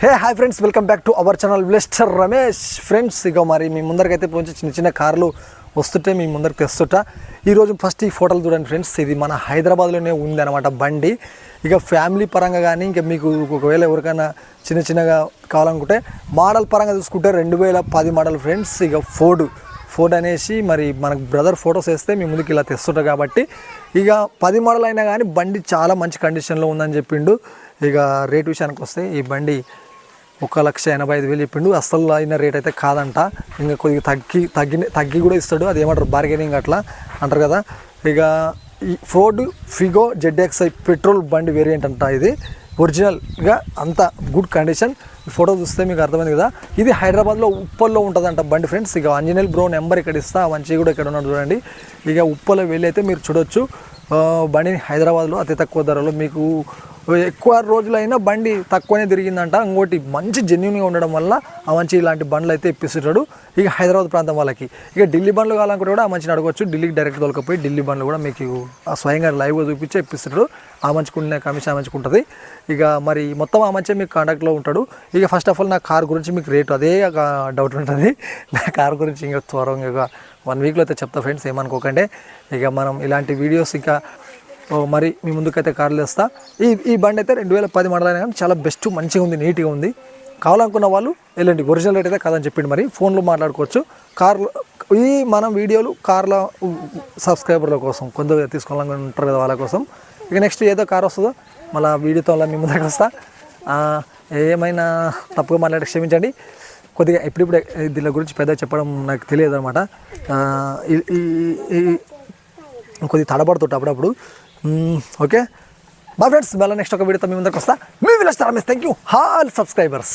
Hey hi friends welcome back to our channel బ్లెస్టర్ Ramesh. Friends ఇక మరి మీ ముందరికైతే పోంచి చిన్న చిన్న కార్లు వస్తుంటే మీ ముందరికి తెస్తుంటా ఈరోజు ఫస్ట్ ఈ ఫోటోలు చూడండి ఫ్రెండ్స్ ఇది మన హైదరాబాద్లోనే ఉంది అనమాట బండి. ఇక ఫ్యామిలీ పరంగా కానీ ఇంకా మీకు ఒకవేళ ఎవరికైనా చిన్న చిన్నగా కావాలనుకుంటే మోడల్ పరంగా చూసుకుంటే రెండు వేల పది మోడల్ ఫ్రెండ్స్ ఇక ఫోర్డ్ ఫోర్డ్ అనేసి మరి మనకు బ్రదర్ ఫొటోస్ వేస్తే మీ ముందుకు ఇలా తెస్తుంటారు కాబట్టి. ఇక పది మోడల్ అయినా కానీ బండి చాలా మంచి కండిషన్లో ఉందని చెప్పిండు. ఇక రేట్ విషయానికి వస్తే ఈ బండి ఒక లక్ష ఎనభై ఐదు వేలు చెప్పిండు. అసలు అయిన రేట్ అయితే కాదంట. ఇంకా కొద్దిగా తగ్గి తగ్గి తగ్గి కూడా ఇస్తాడు. అది ఏమంటారు? బార్గెనింగ్ అట్లా అంటారు కదా. ఇక ఈ ఫోర్డ్ ఫిగో జెడ్ఎక్స్ఐ పెట్రోల్ బండి వేరియంట్ అంట ఇది. ఒరిజినల్గా అంత గుడ్ కండిషన్ ఫోటో చూస్తే మీకు అర్థమైంది కదా. ఇది హైదరాబాద్లో ఉప్పల్లో ఉంటుందంట బండి ఫ్రెండ్స్ ఇక అంజనేల్ బ్రో నెంబర్ ఇక్కడ ఇస్తా. మంచి కూడా ఇక్కడ ఉన్నాడు చూడండి. ఇక ఉప్పలో వెళ్ళి అయితే మీరు చూడొచ్చు. బండిని హైదరాబాద్లో అతి తక్కువ ధరలో మీకు ఎక్కువ రోజులైనా బండి తక్కువనే తిరిగిందంట. ఇంకోటి మంచి జెన్యున్గా ఉండడం వల్ల ఆ మంచి ఇలాంటి బండ్లు అయితే ఇప్పిస్తుంటాడు. ఇక హైదరాబాద్ ప్రాంతం వాళ్ళకి. ఇక ఢిల్లీ బండ్లు కావాలనుకుంటే కూడా ఆ మంచిని అడగవచ్చు ఢిల్లీకి డైరెక్ట్ దొరకపోయి ఢిల్లీ బండ్లు కూడా మీకు ఆ స్వయంగా లైవ్గా చూపించి ఇప్పిస్తుంటాడు. ఆ మంచుకునే కమిషన్ ఆ మంచిగా ఉంటుంది ఇక మరి మొత్తం ఆ మంచి మీకు కాంటాక్ట్లో ఉంటాడు. ఇక ఫస్ట్ ఆఫ్ ఆల్ నా కార్ గురించి మీకు రేటు అదే ఒక డౌట్ ఉంటుంది. నా కార్ గురించి ఇంకా త్వరగా వన్ వీక్లో అయితే చెప్తా ఫ్రెండ్స్ ఏమనుకోకండి. ఇక మనం ఇలాంటి వీడియోస్ ఇంకా మరి మీ ముందుకైతే కార్లు వేస్తా ఈ ఈ బండి అయితే రెండు వేల పది మోడల్ అయినా కానీ చాలా బెస్ట్ మంచిగా ఉంది నీట్గా ఉంది. కావాలనుకున్న వాళ్ళు వెళ్ళండి. ఒరిజినల్ రేట్ అయితే కాదని చెప్పిండు మరి. ఫోన్లో మాట్లాడుకోవచ్చు. కార్లు ఈ మనం వీడియోలు కార్ల సబ్స్క్రైబర్ల కోసం కొందరు తీసుకోవాలని ఉంటారు కదా వాళ్ళ కోసం. ఇక నెక్స్ట్ ఏదో కార్ వస్తుందో మళ్ళీ వీడియోతో అలా మీ ముందుకు వస్తా. ఏమైనా తప్పుగా మాట్లాడి క్షమించండి. కొద్దిగా ఇప్పుడిప్పుడే దీని గురించి పెద్ద చెప్పడం నాకు తెలియదు అనమాట ఈ కొద్దిగా తడబడుతుంట అప్పుడప్పుడు. ఓకే బా ఫ్రెండ్స్ మళ్ళీ నెక్స్ట్ ఒక వీడియోతో మీ ముందరికి వస్తా మీ Vilas thank you all subscribers